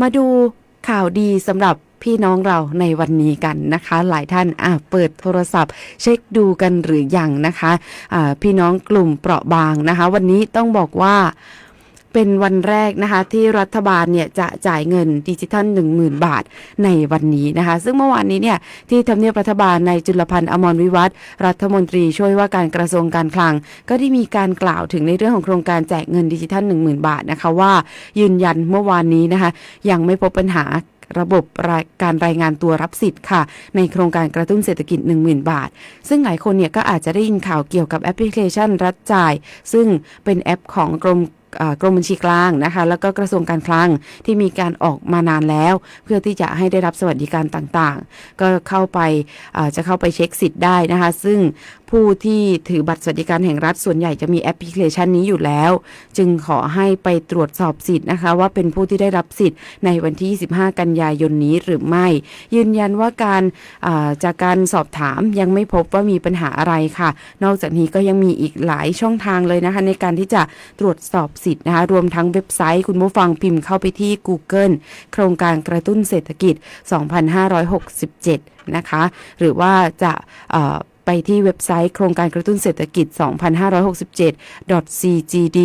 มาดูข่าวดีสำหรับพี่น้องเราในวันนี้กันนะคะ หลายท่านอะเปิดโทรศัพท์ เช็คดูกันหรือยังนะคะอ่าพี่น้องกลุ่มเปราะบางนะคะ วันนี้ต้องบอกว่า เป็นวันแรกนะคะ ที่รัฐบาลเนี่ยจะจ่ายเงินดิจิทัล 10,000 บาทในวันนี้นะคะ ซึ่งเมื่อวานนี้เนี่ยที่ทำเนียบรัฐบาลในจุลพันธ์อมรวิวัฒรัฐมนตรีช่วยว่าการกระทรวงการคลัง ก็ได้มีการกล่าวถึงในเรื่องของโครงการแจกเงินดิจิทัล 10,000 บาทนะคะว่ายืนยันเมื่อวานนี้นะคะ ยังไม่พบปัญหาระบบราการรายงานตัวรับสิทธิ์ค่ะ ในโครงการกระตุ้นเศรษฐกิจ 10,000 บาท ซึ่งหลายคนเนี่ยก็อาจจะได้ยินข่าวเกี่ยวกับแอปพลิเคชันรัฐจ่าย ซึ่งเป็นแอปของกรม กรมบัญชีกลางนะคะ แล้วก็กระทรวงการคลังที่มีการออกมานานแล้ว เพื่อที่จะให้ได้รับสวัสดิการต่างๆ ก็เข้าไปจะเข้าไปเช็คสิทธิ์ได้นะคะ ซึ่ง ผู้ที่ถือบัตรสวัสดิการแห่งรัฐส่วนใหญ่จะมีแอปพลิเคชันนี้อยู่แล้ว จึงขอให้ไปตรวจสอบสิทธิ์นะคะ ว่าเป็นผู้ที่ได้รับสิทธิ์ในวันที่ 25 กันยายนนี้หรือไม่ ยืนยันว่าการาจากการสอบถามยังไม่พบว่ามีปัญหาอะไรค่ะ นอกจากนี้ก็ยังมีอีกหลายช่องทางเลยนะคะ ในการที่จะตรวจสอบสิทธิ์นะคะรวมทั้งเว็บไซต์คุณผู้ฟังพิมพ์เข้าไปที่ Google โครงการกระตุ้นเศรษฐกิจ 2567 นะคะ หรือว่าจะ ไปที่เว็บไซต์โครงการกระตุ้นเศรษฐกิจ 2567 cgd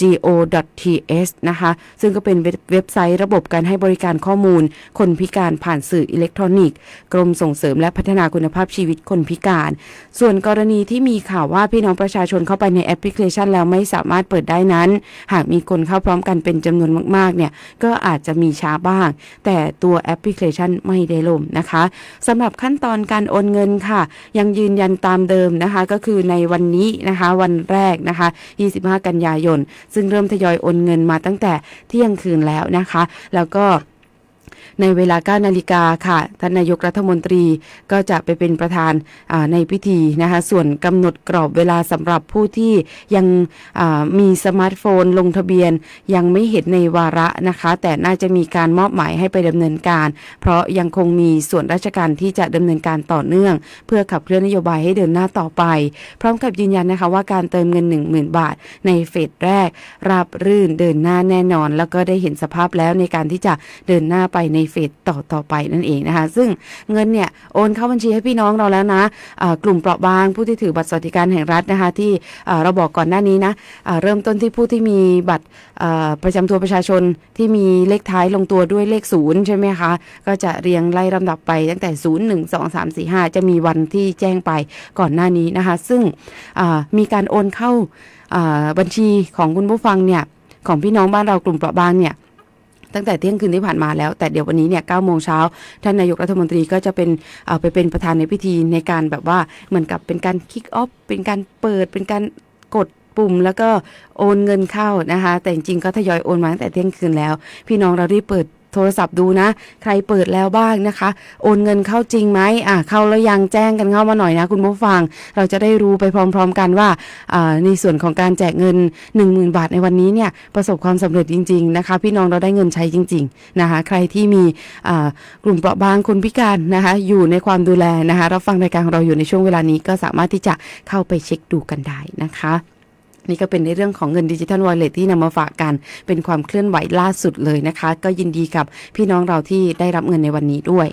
go.th นะคะ ซึ่งก็เป็นเว็บไซต์ระบบการให้บริการข้อมูล คนพิการผ่านสื่ออิเล็กทรอนิกส์ กรมส่งเสริมและพัฒนาคุณภาพชีวิตคนพิการ ส่วนกรณีที่มีข่าวว่าพี่น้องประชาชนเข้าไปในแอปพลิเคชันแล้วไม่สามารถเปิดได้นั้น หากมีคนเข้าพร้อมกันเป็นจำนวนมากๆ เนี่ย ก็อาจจะมีช้าบ้าง แต่ตัวแอปพลิเคชันไม่ได้ล่มนะคะสำหรับขั้นตอนการโอนเงินค่ะ ยังยืนยันตามเดิมนะคะ ก็คือในวันนี้นะคะ วันแรกนะคะ 25 กันยายนน ซึ่งเริ่มทยอยโอนเงินมาตั้งแต่เที่ยงคืนแล้วนะคะ แล้วก็ ในเวลา9นาฬิกาค่ะท่านนายกรัฐมนตรีก็จะไปเป็นประธานในพิธีนะคะส่วนกำหนดกรอบเวลาสำหรับผู้ที่ยังมีสมาร์ทโฟนลงทะเบียนยังไม่เห็นในวาระนะคะ แต่น่าจะมีการมอบหมายให้ไปดำเนินการ เพราะยังคงมีส่วนราชการที่จะดำเนินการต่อเนื่อง เพื่อขับเคลื่อนนโยบายให้เดินหน้าต่อไป พร้อมกับยืนยันนะคะว่าการเติมเงิน 10,000 บาท ในเฟสแรก ราบรื่นเดินหน้าแน่นอน แล้วก็ได้เห็นสภาพแล้วในการที่จะเดินหน้าไปในเฟสต่อต่อไปนั่นเองนะคะ ซึ่งเงินเนี่ยโอนเข้าบัญชีให้พี่น้องเราแล้วนะอ่ากลุ่มเปราะบางผู้ที่ถือบัตรสวัสดิการแห่งรัฐนะคะ ที่เราบอกก่อนหน้านี้นะอ่าเริ่มต้นที่ผู้ที่มีบัตรประจำตัวประชาชนที่มีเลขท้ายลงตัวด้วยเลขศูนย์ใช่ไหมคะ ก็จะเรียงไล่ลำดับไปตั้งแต่0 1 2 3 4 5จะมีวันที่แจ้งไปก่อนหน้านี้นะคะ ซึ่งมีการโอนเข้าบัญชีของคุณผู้ฟังเนี่ยของพี่น้องบ้านเรากลุ่มเปราะบางเนี่ย ตั้งแต่เที่ยงคืนที่ผ่านมาแล้ว แต่เดี๋ยววันนี้เนี่ยเก้าโมงเช้าท่านนายกรัฐมนตรีก็จะเป็นเอาไปเป็นประธานในพิธีในการแบบว่าเหมือนกับเป็นการคิกออฟเป็นการเปิดเป็นการกดปุ่มแล้วก็โอนเงินเข้านะคะ แต่จริงๆก็ทยอยโอนมาตั้งแต่เที่ยงคืนแล้ว พี่น้องเรารีบเปิด โทรศัพท์ดูนะ ใครเปิดแล้วบ้างนะคะ โอนเงินเข้าจริงไหมอะเข้าแล้วยังแจ้งกันเข้ามาหน่อยนะ คุณผู้ฟัง เราจะได้รู้ไปพร้อม ๆ กันว่าในส่วนของการแจกเงิน 10,000 บาทในวันนี้เนี่ยประสบความสำเร็จจริง ๆ นะคะ พี่น้องเราได้เงินใช้จริง ๆ นะคะ ใครที่มีกลุ่มเปราะบางคนพิการนะคะ อยู่ในความดูแลนะคะรับฟังรายการของเราอยู่ในช่วงเวลานี้ก็สามารถที่จะเข้าไปเช็คดูกันได้นะคะ นี่ก็เป็นในเรื่องของเงินดิจิทัลวอลเล็ตที่นำมาฝากกัน เป็นความเคลื่อนไหวล่าสุดเลยนะคะ ก็ยินดีกับพี่น้องเราที่ได้รับเงินในวันนี้ด้วย